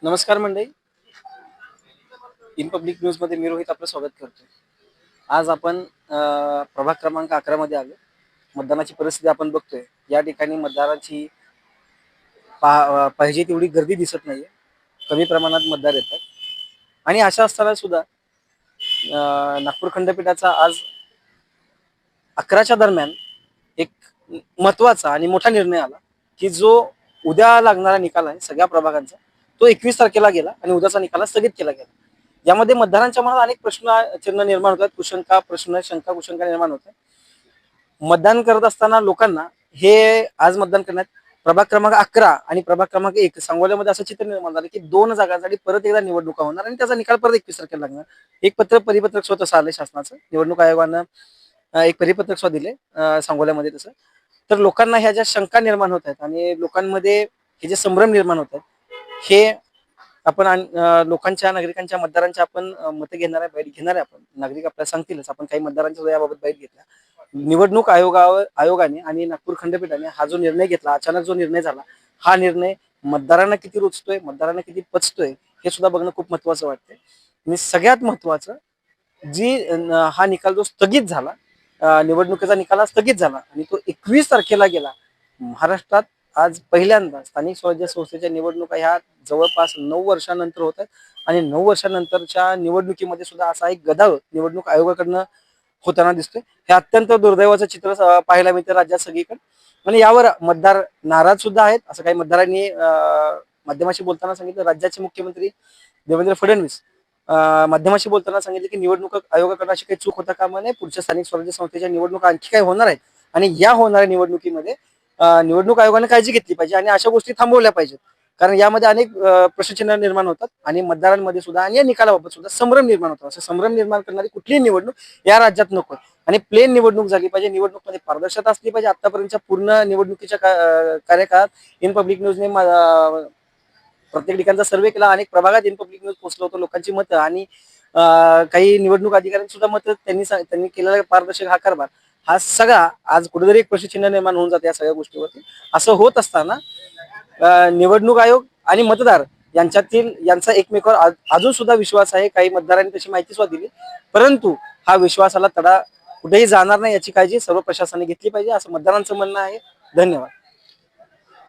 नमस्कार मंडळी. In public न्यूजमध्ये मी रोहित आपलं स्वागत करतो आज आपण प्रभाग क्रमांक अकरा मध्ये आलो. मतदानाची परिस्थिती आपण बघतोय. या ठिकाणी मतदाराची पा- पाहिजे तेवढी गर्दी दिसत नाहीये. कमी प्रमाणात मतदार येतात. आणि अशा असताना सुद्धा नागपूर खंडपीठाचा आज अकराच्या दरम्यान एक महत्त्वाचा आणि मोठा निर्णय आला की जो उद्या लागणारा निकाल आहे सगळ्या प्रभागांचा तो एकवीस तारखेला गेला आणि उद्याचा निकाल स्थगित केला गेला. यामध्ये मतदारांच्या मनात अनेक प्रश्न चिन्ह निर्माण होतात. कुशंका प्रश्न शंका कुशंका निर्माण होतात. मतदान करत असताना लोकांना हे आज मतदान करण्यात प्रभाग क्रमांक अकरा आणि प्रभाग क्रमांक एक सांगोल्यामध्ये असं चित्र निर्माण झालं की दोन जागांसाठी परत एकदा निवडणुका होणार आणि त्याचा निकाल परत एकवीस तारखेला लागणार. एक पत्र परिपत्रक स्वतः आलंय शासनाचं. निवडणूक आयोगानं एक परिपत्रक स्वतः दिले सांगोल्यामध्ये तसं. तर लोकांना ह्या ज्या शंका निर्माण होत आहेत आणि लोकांमध्ये हे जे संभ्रम निर्माण होत आहेत हे आपण लोकांच्या नागरिकांच्या मतदारांच्या आपण मतं घेणार आहे बाईट घेणार आहे आपण. नागरिक आपल्याला सांगतीलच आपण काही मतदारांच्या याबाबत बाईट घेतल्या. निवडणूक आयोगावर आयोगाने आणि नागपूर खंडपीठाने हा जो निर्णय घेतला अचानक जो निर्णय झाला हा निर्णय मतदारांना किती रुचतोय मतदारांना किती पचतोय हे सुद्धा बघणं खूप महत्वाचं वाटतंय. आणि सगळ्यात महत्वाचं जी हा निकाल जो स्थगित झाला निवडणुकीचा निकाल हा स्थगित झाला आणि तो एकवीस तारखेला गेला. महाराष्ट्रात आज पहिल्यांदा स्थानिक स्वराज्य संस्थेच्या निवडणुका ह्या जवळपास नऊ वर्षानंतर होत आहेत. आणि नऊ वर्षानंतरच्या निवडणुकीमध्ये सुद्धा असा एक गदारोळ निवडणूक आयोगाकडनं होताना दिसतोय. हे अत्यंत दुर्दैवाचं चित्र पाहायला मिळतं राज्यात सगळीकडे. आणि यावर मतदार नाराज सुद्धा आहेत. असं काही मतदारांनी माध्यमाशी बोलताना सांगितलं. राज्याचे मुख्यमंत्री देवेंद्र फडणवीस माध्यमाशी बोलताना सांगितलं की निवडणूक आयोगाकडनं अशी काही चूक होता कामा नये. पुढच्या स्थानिक स्वराज्य संस्थेच्या निवडणुका आणखी काही होणार आहेत. आणि या होणाऱ्या निवडणुकीमध्ये निवडणूक आयोगाने काळजी घेतली पाहिजे आणि अशा गोष्टी थांबवल्या पाहिजेत. कारण यामध्ये अनेक प्रश्नचिन्ह निर्माण होतात आणि मतदारांमध्ये सुद्धा आणि या निकालाबाबत सुद्धा संभ्रम निर्माण होतात असं संभ्रम निर्माण करणारी कुठलीही निवडणूक या राज्यात नको आणि प्लेन निवडणूक झाली पाहिजे. निवडणूकमध्ये पारदर्शकता असली पाहिजे. आतापर्यंतच्या पूर्ण निवडणुकीच्या कार्यकाळात इन पब्लिक न्यूजने प्रत्येक ठिकाणचा सर्वे केला. अनेक प्रभागात इन पब्लिक न्यूज पोहोचलं होतं. लोकांची मतं आणि काही निवडणूक अधिकाऱ्यांची सुद्धा मतं त्यांनी त्यांनी केलेला पारदर्शक हा कारभार. हा सगळा आज कुठेतरी एक प्रश्नचिन्ह निर्माण होऊन जाते या सगळ्या गोष्टीवरती. असं होत असताना निवडणूक आयोग आणि मतदार यांच्यातील यांचा एकमेकावर आज- अजून सुद्धा विश्वास आहे. काही मतदारांनी तशी माहिती सुद्धा दिली. परंतु हा विश्वासाला तडा कुठेही जाणार नाही याची काळजी सर्व प्रशासनाने घेतली पाहिजे असं मतदारांचं म्हणणं आहे. धन्यवाद.